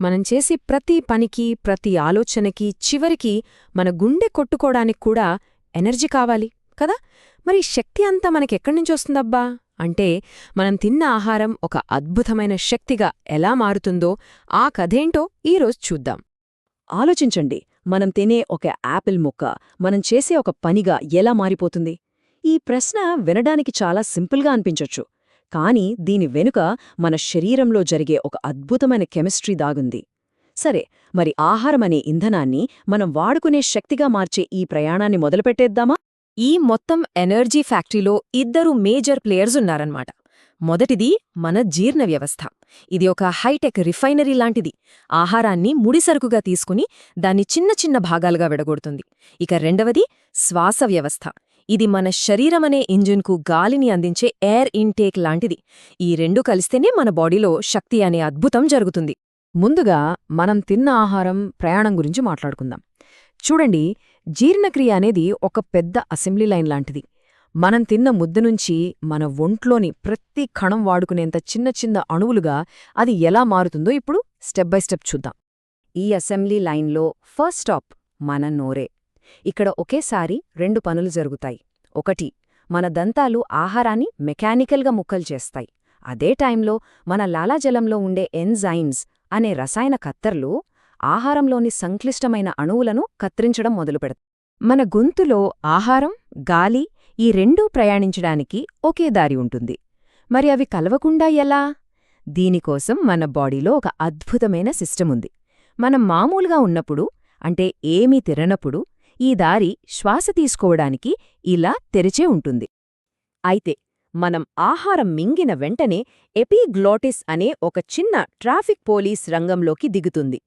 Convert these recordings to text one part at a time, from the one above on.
మనం చేసే ప్రతి పనికి ప్రతి ఆలోచనకి చివరికి మన గుండె కొట్టుకోవడానికి కూడా ఎనర్జీ కావాలి కదా? మరి శక్తి అంతా మనకెక్కడ్నుంచొస్తుందబ్బా అంటే మనం తిన్న ఆహారం ఒక అద్భుతమైన శక్తిగా ఎలా మారుతుందో ఆ కథేంటో ఈరోజు చూద్దాం. ఆలోచించండి మనం తినే ఒక యాపిల్ ముక్క మనం చేసే ఒక పనిగా ఎలా మారిపోతుంది? ఈ ప్రశ్న వినడానికి చాలా సింపుల్గా అనిపించొచ్చు. కానీ దీని వెనుక మన శరీరంలో జరిగే ఒక అద్భుతమైన కెమిస్ట్రీ దాగుంది. సరే మరి ఆహారమనే ఇంధనాన్ని మనం వాడుకునే శక్తిగా మార్చే ఈ ప్రయాణాన్ని మొదలుపెట్టేద్దామా? ఈ మొత్తం ఎనర్జీ ఫ్యాక్టరీలో ఇద్దరు మేజర్ ప్లేయర్స్ ఉన్నారన్నమాట. మొదటిది మన జీర్ణ వ్యవస్థ. ఇది ఒక హైటెక్ రిఫైనరీ లాంటిది. ఆహారాన్ని ముడిసరుకుగా తీసుకుని దాన్ని చిన్న చిన్న భాగాలుగా విడగొడుతుంది. ఇక రెండవది శ్వాస వ్యవస్థ. ఇది మన శరీరమనే ఇంజిన్కు గాలిని అందించే ఎయిర్ ఇన్టేక్ లాంటిది. ఈ రెండు కలిస్తేనే మన బాడీలో శక్తి అనే అద్భుతం జరుగుతుంది. ముందుగా మనం తిన్న ఆహారం ప్రయాణం గురించి మాట్లాడుకుందాం. చూడండి జీర్ణక్రియ అనేది ఒక పెద్ద అసెంబ్లీ లైన్ లాంటిది. మనం తిన్న ముద్ద నుంచి మన ఒంట్లోని ప్రతి కణం వాడుకునేంత చిన్న చిన్న అణువులుగా అది ఎలా మారుతుందో ఇప్పుడు స్టెప్ బై స్టెప్ చూద్దాం. ఈ అసెంబ్లీ లైన్లో ఫస్ట్ స్టాప్ మన నోరే. ఇక్కడ ఒకేసారి రెండు పనులు జరుగుతాయి. ఒకటి మన దంతాలు ఆహారాన్ని మెకానికల్గా ముక్కలు చేస్తాయి. అదే టైంలో మన లాలాజలంలో ఉండే ఎన్జైమ్స్ అనే రసాయన కత్తర్లు ఆహారంలోని సంక్లిష్టమైన అణువులను కత్తిరించడం మొదలుపెడతాయి. మన గొంతులో ఆహారం గాలి ఈ రెండూ ప్రయాణించడానికి ఒకే దారి ఉంటుంది. మరి అవి కలవకుండా ఎలా? దీనికోసం మన బాడీలో ఒక అద్భుతమైన సిస్టమ్ ఉంది. మనం మామూలుగా ఉన్నప్పుడు అంటే ఏమీ తిరనప్పుడు ఈ దారి శ్వాస తీసుకోవడానికి ఇలా తెరిచే ఉంటుంది. అయితే మనం ఆహారం మింగిన వెంటనే ఎపిగ్లోటిస్ అనే ఒక చిన్న ట్రాఫిక్ పోలీస్ రంగంలోకి దిగుతుంది.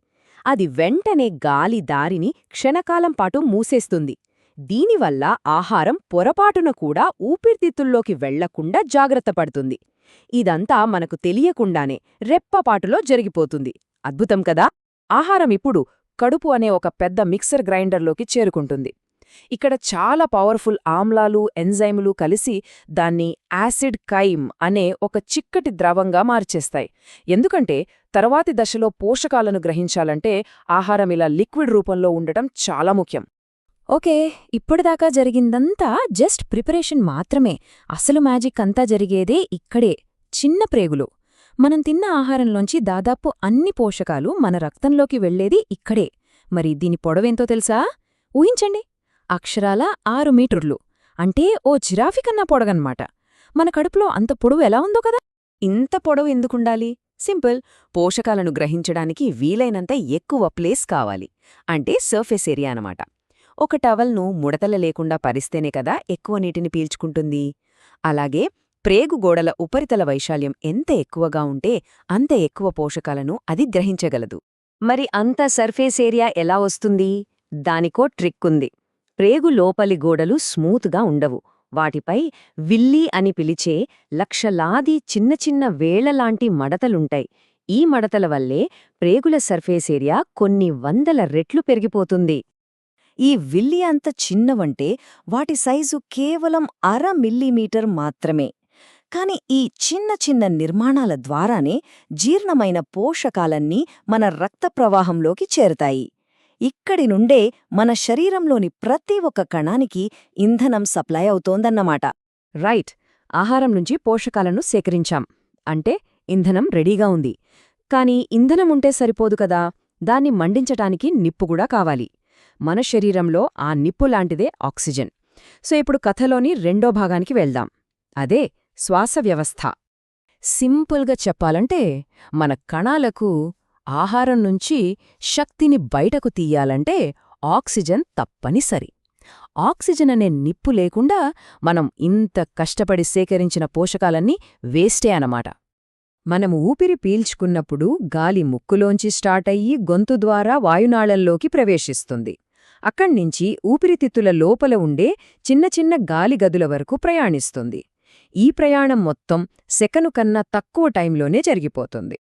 అది వెంటనే గాలి దారిని క్షణకాలం పాటు మూసేస్తుంది. దీనివల్ల ఆహారం పొరపాటున కూడా ఊపిరితిత్తుల్లోకి వెళ్ళకుండా జాగ్రత్త పడుతుంది. ఇదంతా మనకు తెలియకుండానే రెప్పపాటులో జరిగిపోతుంది. అద్భుతం కదా? ఆహారం ఇప్పుడు కడుపు అనే ఒక పెద్ద మిక్సర్ గ్రైండర్లోకి చేరుకుంటుంది. ఇక్కడ చాలా పవర్ఫుల్ ఆమ్లాలు ఎంజైములు కలిసి దాన్ని యాసిడ్ కైమ్ అనే ఒక చిక్కటి ద్రవంగా మార్చేస్తాయి. ఎందుకంటే తర్వాతి దశలో పోషకాలను గ్రహించాలంటే ఆహారం ఇలా లిక్విడ్ రూపంలో ఉండటం చాలా ముఖ్యం. ఓకే ఇప్పటిదాకా జరిగిందంతా జస్ట్ ప్రిపరేషన్ మాత్రమే. అసలు మ్యాజిక్ అంతా జరిగేదే ఇక్కడే చిన్న ప్రేగులు. మనం తిన్న ఆహారంలోంచి దాదాపు అన్ని పోషకాలు మన రక్తంలోకి వెళ్ళేది ఇక్కడే. మరి దీని పొడవేంతో తెలుసా? ఊహించండి. అక్షరాల ఆరు మీటర్లు. అంటే ఓ జిరాఫీ కన్నా పొడగన్నమాట మన కడుపులో అంత పొడవు ఎలా ఉందో కదా? ఇంత పొడవు ఎందుకుండాలి? సింపుల్. పోషకాలను గ్రహించడానికి వీలైనంత ఎక్కువ ప్లేస్ కావాలి. అంటే సర్ఫేస్ ఏరియా అనమాట ఒక టవల్ను ముడతల లేకుండా పరిస్తేనే కదా ఎక్కువ నీటిని పీల్చుకుంటుంది. అలాగే ప్రేగు గోడల ఉపరితల వైశాల్యం ఎంత ఎక్కువగా ఉంటే అంత ఎక్కువ పోషకాలను అది గ్రహించగలదు. మరి అంత సర్ఫేస్ ఏరియా ఎలా వస్తుంది? దానికో ట్రిక్కుంది. ప్రేగు లోపలి గోడలు స్మూత్గా ఉండవు. వాటిపై విల్లీ అని పిలిచే లక్షలాది చిన్న చిన్న వేళ్ళలాంటి మడతలుంటాయి. ఈ మడతల వల్లే ప్రేగుల సర్ఫేస్ ఏరియా కొన్ని వందల రెట్లు పెరిగిపోతుంది. ఈ విల్లి అంత చిన్నవంటే వాటి సైజు కేవలం అర మిల్లీమీటర్ మాత్రమే. కాని ఈ చిన్న చిన్న నిర్మాణాల ద్వారానే జీర్ణమైన పోషకాలన్నీ మన రక్త ప్రవాహంలోకి చేరుతాయి. ఇక్కడి నుండే మన శరీరంలోని ప్రతి ఒక్క కణానికి ఇంధనం సప్లై అవుతోందన్నమాట. రైట్ ఆహారం నుంచి పోషకాలను సేకరించాం. అంటే ఇంధనం రెడీగా ఉంది. కాని ఇంధనముంటే సరిపోదు కదా దాన్ని మండించటానికి నిప్పు కూడా కావాలి. మన శరీరంలో ఆ నిప్పు లాంటిదే ఆక్సిజన్. సో ఇప్పుడు కథలోని రెండో భాగానికి వెళ్దాం. అదే శ్వాస వ్యవస్థ. సింపుల్గా చెప్పాలంటే మన కణాలకు ఆహారం నుంచి శక్తిని బయటకు తీయాలంటే ఆక్సిజన్ తప్పనిసరి. ఆక్సిజన్ అనే నిప్పు లేకుండా మనం ఇంత కష్టపడి సేకరించిన పోషకాలన్నీ వేస్టే అనమాట మనం ఊపిరి పీల్చుకున్నప్పుడు గాలి ముక్కులోంచి స్టార్ట్ అయ్యి గొంతు ద్వారా వాయునాళంలోకి ప్రవేశిస్తుంది. అక్కడ్నించి ఊపిరితిత్తుల లోపల ఉండే చిన్న చిన్న గాలి గదుల వరకు ప్రయాణిస్తుంది. ఈ ప్రయాణం మొత్తం సెకను కన్నా తక్కువ టైంలోనే జరిగిపోతుంది.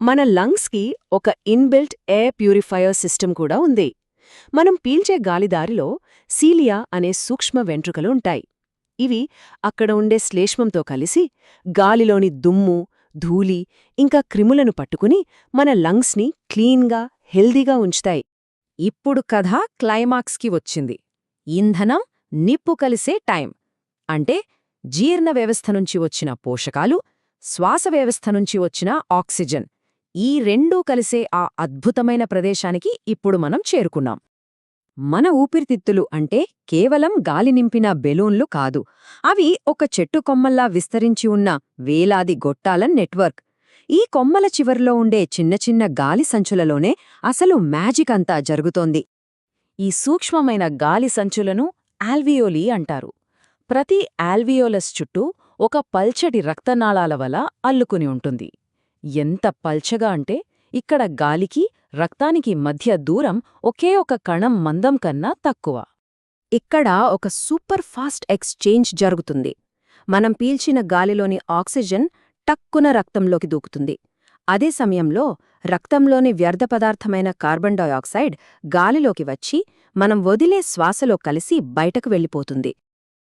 మన లంగ్స్కి ఒక ఇన్బిల్ట్ ఎయిర్ ప్యూరిఫైయర్ సిస్టమ్ కూడా ఉంది. మనం పీల్చే గాలిదారిలో సీలియా అనే సూక్ష్మ వెంట్రుకలు ఉంటాయి. ఇవి అక్కడ ఉండే శ్లేష్మంతో కలిసి గాలిలోని దుమ్ము ధూళి ఇంకా క్రిములను పట్టుకుని మన లంగ్స్ని క్లీన్గా హెల్దీగా ఉంచుతాయి. ఇప్పుడు కథ క్లైమాక్స్కి వచ్చింది. ఇంధనం నిప్పు కలిసే టైం. అంటే జీర్ణ వ్యవస్థ నుంచి వచ్చిన పోషకాలు శ్వాస వ్యవస్థ నుంచి వచ్చిన ఆక్సిజన్. ఈ రెండూ కలిసే ఆ అద్భుతమైన ప్రదేశానికి ఇప్పుడు మనం చేరుకున్నాం. మన ఊపిరితిత్తులు అంటే కేవలం గాలి నింపిన బెలూన్లు కాదు అవి ఒక చెట్టు కొమ్మల్లా విస్తరించి ఉన్న వేలాది గొట్టాల నెట్వర్క్. ఈ కొమ్మల చివర్లో ఉండే చిన్న చిన్న గాలి సంచులలోనే అసలు మ్యాజిక్ అంతా జరుగుతోంది. ఈ సూక్ష్మమైన గాలి సంచులను ఆల్వియోలీ అంటారు. ప్రతి ఆల్వియోలస్ చుట్టూ ఒక పల్చటి రక్తనాళాల వల అల్లుకుని ఉంటుంది. ఎంత పల్చగా అంటే ఇక్కడ గాలికి రక్తానికి మధ్య దూరం ఒకే ఒక కణం మందం కన్నా తక్కువ. ఇక్కడ ఒక సూపర్ ఫాస్ట్ ఎక్స్చేంజ్ జరుగుతుంది. మనం పీల్చిన గాలిలోని ఆక్సిజన్ టక్కున రక్తంలోకి దూకుతుంది. అదే సమయంలో రక్తంలోని వ్యర్థ పదార్థమైన కార్బన్ డయాక్సైడ్ గాలిలోకి వచ్చి మనం వదిలే శ్వాసలో కలిసి బయటకు వెళ్ళిపోతుంది.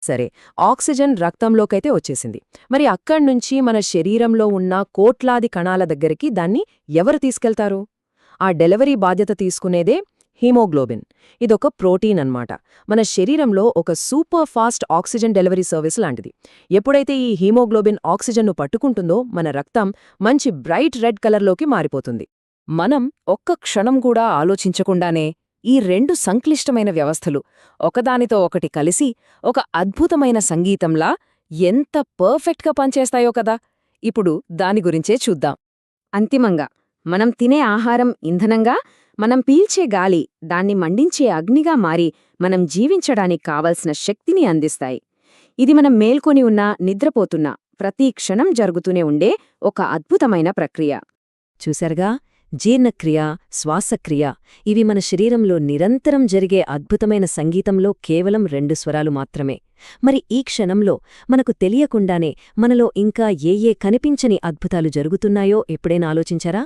సరే ఆక్సిజన్ రక్తంలోకైతే వచ్చేసింది. మరి అక్కడ్నుంచి మన శరీరంలో ఉన్న కోట్లాది కణాల దగ్గరికి దాన్ని ఎవరు తీసుకెళ్తారు? ఆ డెలివరీ బాధ్యత తీసుకునేదే హీమోగ్లోబిన్. ఇదొక ప్రోటీన్ అన్నమాట. మన శరీరంలో ఒక super fast oxygen delivery service లాంటిది. ఎప్పుడైతే ఈ హీమోగ్లోబిన్ ఆక్సిజన్ను పట్టుకుంటుందో మన రక్తం మంచి బ్రైట్ రెడ్ కలర్లోకి మారిపోతుంది. మనం ఒక్క క్షణం కూడా ఆలోచించకుండానే ఈ రెండు సంక్లిష్టమైన వ్యవస్థలు ఒకదానితో ఒకటి కలిసి ఒక అద్భుతమైన సంగీతంలా ఎంత పర్ఫెక్ట్గా పనిచేస్తాయో కదా! ఇప్పుడు దాని గురించే చూద్దాం. అంతిమంగా మనం తినే ఆహారం ఇంధనంగా మనం పీల్చే గాలి దాన్ని మండించే అగ్నిగా మారి మనం జీవించడానికి కావలసిన శక్తిని అందిస్తాయి. ఇది మనం మేల్కొని ఉన్నా నిద్రపోతున్నా ప్రతి క్షణం జరుగుతూనే ఉండే ఒక అద్భుతమైన ప్రక్రియ. చూశారుగా? జీర్ణక్రియ శ్వాసక్రియ ఇవి మన శరీరంలో నిరంతరం జరిగే అద్భుతమైన సంగీతంలో కేవలం రెండు స్వరాలు మాత్రమే. మరి ఈ క్షణంలో మనకు తెలియకుండానే మనలో ఇంకా ఏ ఏ కనిపించని అద్భుతాలు జరుగుతున్నాయో ఎప్పుడైనా ఆలోచించారా?